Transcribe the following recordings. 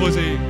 was he?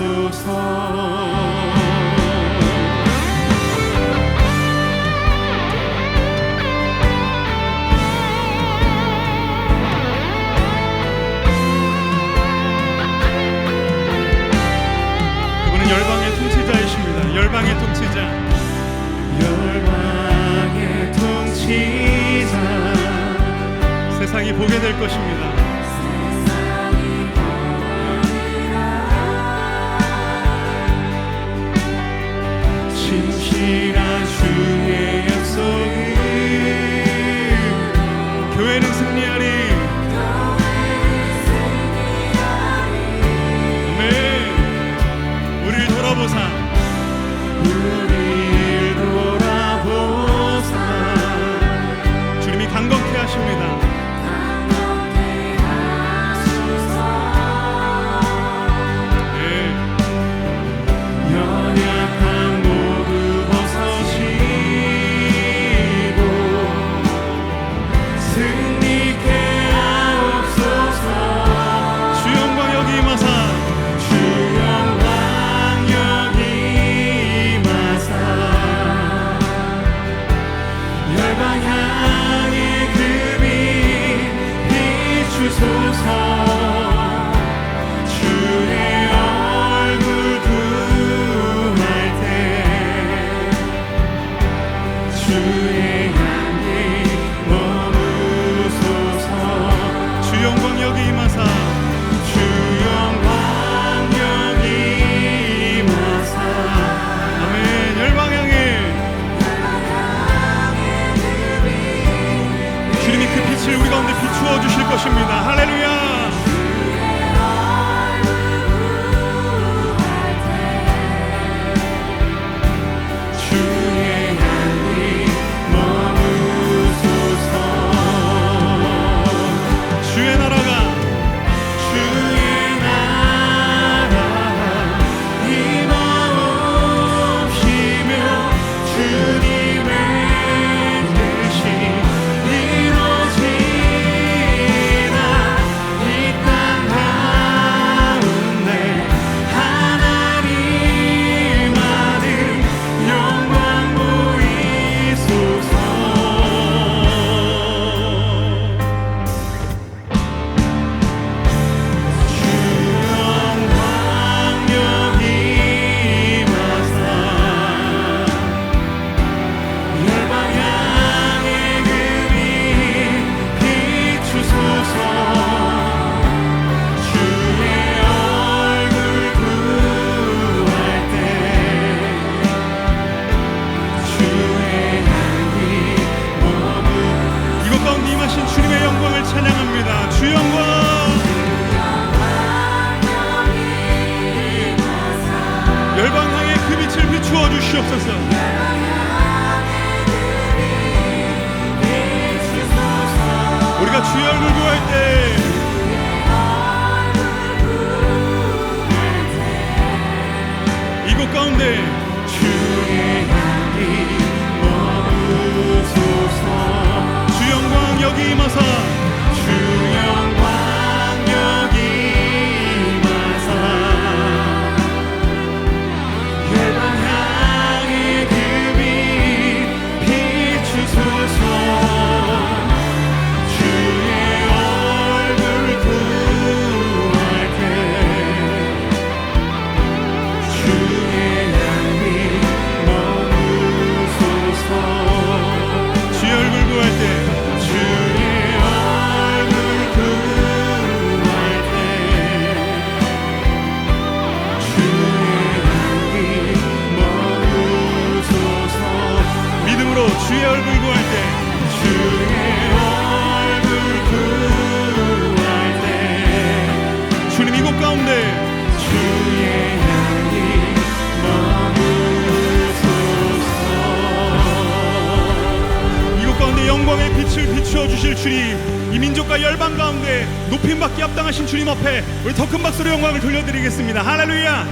주옵소서 열방의 통치자이십니다. 열방의 통치자. 열방의 통치자. 세상이 보게 될 것입니다. 빛을 우리 가운데 비추어 주실 것입니다. 할렐루야. 우리가 주의 얼굴 구할 때 이곳 가운데 주의 향기 머무소서. 주 영광 여기 마사. 주 영광의 빛을 비추어 주실 주님 이 민족과 열방 가운데 높임 받기 합당하신 주님 앞에 우리 더 큰 박수로 영광을 돌려드리겠습니다. 할렐루야